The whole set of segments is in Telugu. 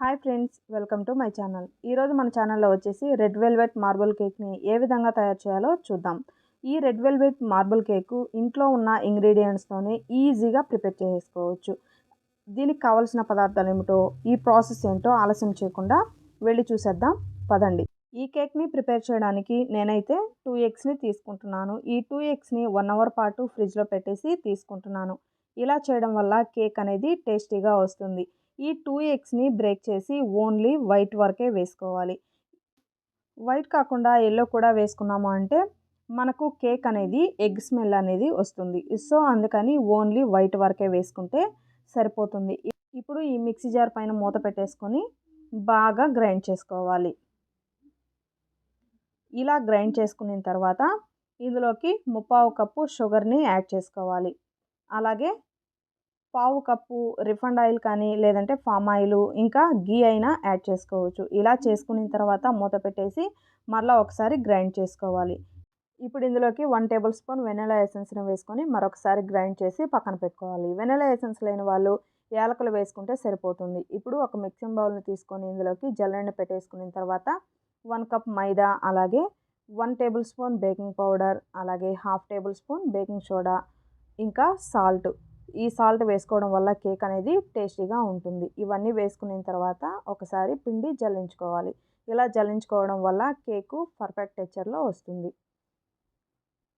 Hi friends welcome to my channel. ఈరోజు మన ఛానల్లో వచ్చేసి రెడ్ వెల్వెట్ మార్బుల్ కేక్ని ఏ విధంగా తయారు చేయాలో చూద్దాం. ఈ రెడ్ వెల్వెట్ మార్బుల్ కేకు ఇంట్లో ఉన్న ఇంగ్రీడియంట్స్తోనే ఈజీగా ప్రిపేర్ చేసుకోవచ్చు. దీనికి కావాల్సిన పదార్థాలు ఏమిటో ఈ ప్రాసెస్ ఏంటో ఆలస్యం చేయకుండా వెళ్ళి చూసేద్దాం. పదండి. ఈ కేక్ని ప్రిపేర్ చేయడానికి నేనైతే టూ ఎగ్స్ని తీసుకుంటున్నాను. ఈ టూ ఎగ్స్ని వన్ అవర్ పాటు ఫ్రిడ్జ్లో పెట్టేసి తీసుకుంటున్నాను. ఇలా చేయడం వల్ల కేక్ అనేది టేస్టీగా వస్తుంది. ఈ టూ ఎగ్స్ని బ్రేక్ చేసి ఓన్లీ వైట్ వరకే వేసుకోవాలి. వైట్ కాకుండా ఎల్లో కూడా వేసుకున్నాము అంటే మనకు కేక్ అనేది ఎగ్ స్మెల్ అనేది వస్తుంది. సో అందుకని ఓన్లీ వైట్ వరకే వేసుకుంటే సరిపోతుంది. ఇప్పుడు ఈ మిక్సీ జార్ పైన మూత పెట్టేసుకొని బాగా గ్రైండ్ చేసుకోవాలి. ఇలా గ్రైండ్ చేసుకున్న తర్వాత ఇందులోకి ముప్పావు కప్పు షుగర్ని యాడ్ చేసుకోవాలి. అలాగే పావు కప్పు రిఫండ్ ఆయిల్ కానీ లేదంటే ఫామ్ ఆయిల్ ఇంకా గీ అయినా యాడ్ చేసుకోవచ్చు. ఇలా చేసుకున్న తర్వాత మూత పెట్టేసి మరలా ఒకసారి గ్రైండ్ చేసుకోవాలి. ఇప్పుడు ఇందులోకి వన్ టేబుల్ స్పూన్ వెనిలా ఎసెన్స్ని వేసుకొని మరొకసారి గ్రైండ్ చేసి పక్కన పెట్టుకోవాలి. వెనిలా ఎసెన్స్ లేని వాళ్ళు యాలకులు వేసుకుంటే సరిపోతుంది. ఇప్పుడు ఒక మిక్సింగ్ బౌల్ని తీసుకొని ఇందులోకి జల్లెండ పెట్టేసుకున్న తర్వాత వన్ కప్ మైదా అలాగే one tablespoon baking powder అలాగే half tablespoon baking soda ఇంకా సాల్ట్ ఈ సాల్ట్ వేసుకోవడం వల్ల కేక్ అనేది టేస్టీగా ఉంటుంది. ఇవన్నీ వేసుకున్న తర్వాత ఒకసారి పిండి జల్లించుకోవాలి. ఇలా జల్లించుకోవడం వల్ల కేకు పర్ఫెక్ట్ టెక్చర్లో వస్తుంది.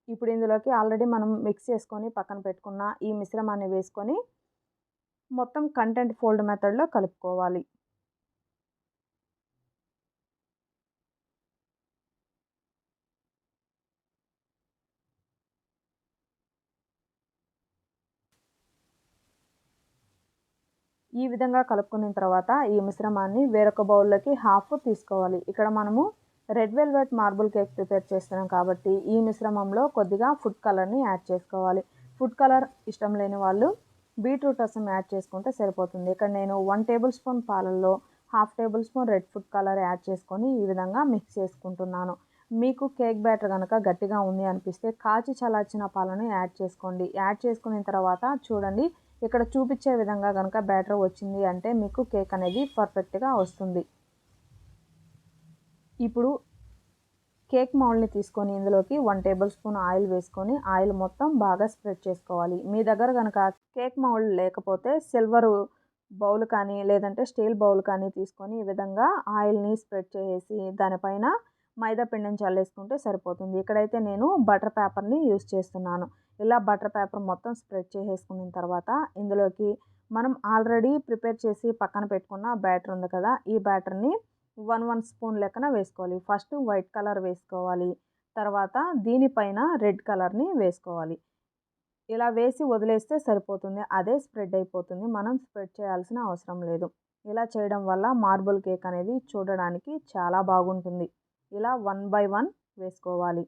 ఇప్పుడు ఇందులోకి ఆల్రెడీ మనం మిక్స్ చేసుకొని పక్కన పెట్టుకున్న ఈ మిశ్రమాన్ని వేసుకొని మొత్తం కంటెంట్ ఫోల్డ్ మెథడ్లో కలుపుకోవాలి. ఈ విధంగా కలుపుకున్న తర్వాత ఈ మిశ్రమాన్ని వేరొక బౌల్లోకి హాఫ్ తీసుకోవాలి. ఇక్కడ మనము red velvet marble cake prepare చేస్తున్నాం కాబట్టి ఈ మిశ్రమంలో కొద్దిగా ఫుడ్ కలర్ని యాడ్ చేసుకోవాలి. ఫుడ్ కలర్ ఇష్టం లేని వాళ్ళు బీట్రూట్ రసం యాడ్ చేసుకుంటే సరిపోతుంది. ఇక్కడ నేను వన్ టేబుల్ స్పూన్ పాలల్లో half tablespoon red food colour add చేసుకొని ఈ విధంగా మిక్స్ చేసుకుంటున్నాను. మీకు కేక్ బ్యాటర్ కనుక గట్టిగా ఉంది అనిపిస్తే కాచి చల్లార్చిన పాలను యాడ్ చేసుకోండి. యాడ్ చేసుకున్న తర్వాత చూడండి ఇక్కడ చూపించే విధంగా కనుక బ్యాటర్ వచ్చింది అంటే మీకు కేక్ అనేది పర్ఫెక్ట్గా వస్తుంది. ఇప్పుడు కేక్ మౌల్డ్ని తీసుకొని ఇందులోకి వన్ టేబుల్ స్పూన్ ఆయిల్ వేసుకొని ఆయిల్ మొత్తం బాగా స్ప్రెడ్ చేసుకోవాలి. మీ దగ్గర కనుక కేక్ మౌల్డ్ లేకపోతే సిల్వర్ బౌల్ కానీ లేదంటే స్టీల్ బౌల్ కానీ తీసుకొని ఈ విధంగా ఆయిల్ని స్ప్రెడ్ చేసి దానిపైన మైదా పిండిని చల్లేసుకుంటే సరిపోతుంది. ఇక్కడైతే నేను బటర్ పేపర్ని యూస్ చేస్తున్నాను. ఇలా బటర్ పేపర్ మొత్తం స్ప్రెడ్ చేసేసుకున్న తర్వాత ఇందులోకి మనం ఆల్రెడీ ప్రిపేర్ చేసి పక్కన పెట్టుకున్న బ్యాటర్ ఉంది కదా ఈ బ్యాటర్ని వన్ వన్ స్పూన్ లెక్కన వేసుకోవాలి. ఫస్ట్ వైట్ కలర్ వేసుకోవాలి. తర్వాత దీనిపైన రెడ్ కలర్ని వేసుకోవాలి. ఇలా వేసి వదిలేస్తే సరిపోతుంది. అదే స్ప్రెడ్ అయిపోతుంది. మనం స్ప్రెడ్ చేయాల్సిన అవసరం లేదు. ఇలా చేయడం వల్ల మార్బుల్ కేక్ అనేది చూడడానికి చాలా బాగుంటుంది. ఇలా వన్ బై వన్ వేసుకోవాలి.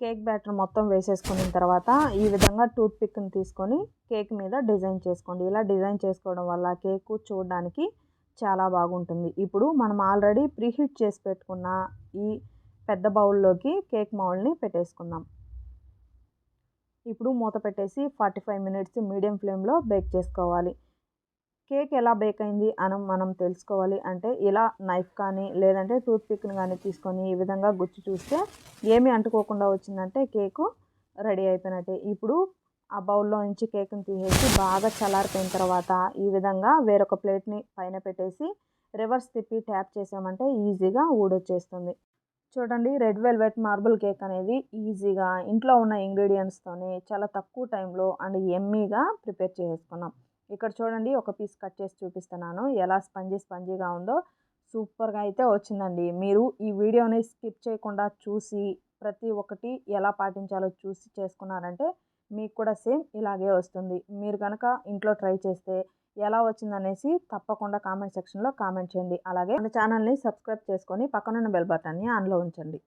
కేక్ బ్యాటర్ మొత్తం వేసేసుకున్న తర్వాత ఈ విధంగా టూత్ పిక్ని తీసుకొని కేక్ మీద డిజైన్ చేసుకోండి. ఇలా డిజైన్ చేసుకోవడం వల్ల కేక్ చూడడానికి చాలా బాగుంటుంది. ఇప్పుడు మనం ఆల్రెడీ ప్రీహీట్ చేసి పెట్టుకున్న ఈ పెద్ద బౌల్లోకి కేక్ మౌల్ని పెట్టేసుకుందాం. ఇప్పుడు మూత పెట్టేసి ఫార్టీ ఫైవ్ మినిట్స్ మీడియం ఫ్లేమ్లో బేక్ చేసుకోవాలి. కేక్ ఎలా బేక్ అయింది అని మనం తెలుసుకోవాలి. అంటే ఇలా నైఫ్ కానీ లేదంటే టూత్ పిక్ని కానీ తీసుకొని ఈ విధంగా గుచ్చి చూస్తే ఏమీ అంటుకోకుండా వచ్చిందంటే కేకు రెడీ అయిపోయినట్టే. ఇప్పుడు ఆ బౌల్లో నుంచి కేక్ని తీసేసి బాగా చల్లారిపోయిన తర్వాత ఈ విధంగా వేరొక ప్లేట్ని పైన పెట్టేసి రివర్స్ తిప్పి ట్యాప్ చేసామంటే ఈజీగా ఊడొచ్చేస్తుంది. చూడండి రెడ్ వెల్వెట్ మార్బుల్ కేక్ అనేది ఈజీగా ఇంట్లో ఉన్న ఇంగ్రీడియంట్స్తోనే చాలా తక్కువ టైంలో అండ్ ఎమ్మీగా ప్రిపేర్ చేసుకున్నాం ఇక్కడ చూడండి ఒక పీస్ కట్ చేసి చూపిస్తున్నాను. ఎలా స్పంజీ స్పంజీగా ఉందో సూపర్గా అయితే వచ్చిందండి. మీరు ఈ వీడియోని స్కిప్ చేయకుండా చూసి ప్రతి ఒక్కటి ఎలా పాటించాలో చూసి చేసుకున్నారంటే మీకు కూడా సేమ్ ఇలాగే వస్తుంది. మీరు కనుక ఇంట్లో ట్రై చేస్తే ఎలా వచ్చిందనేసి తప్పకుండా కామెంట్ సెక్షన్లో కామెంట్ చేయండి. అలాగే మన ఛానల్ని సబ్స్క్రైబ్ చేసుకొని పక్కనున్న బెల్ బటన్ని ఆన్లో ఉంచండి.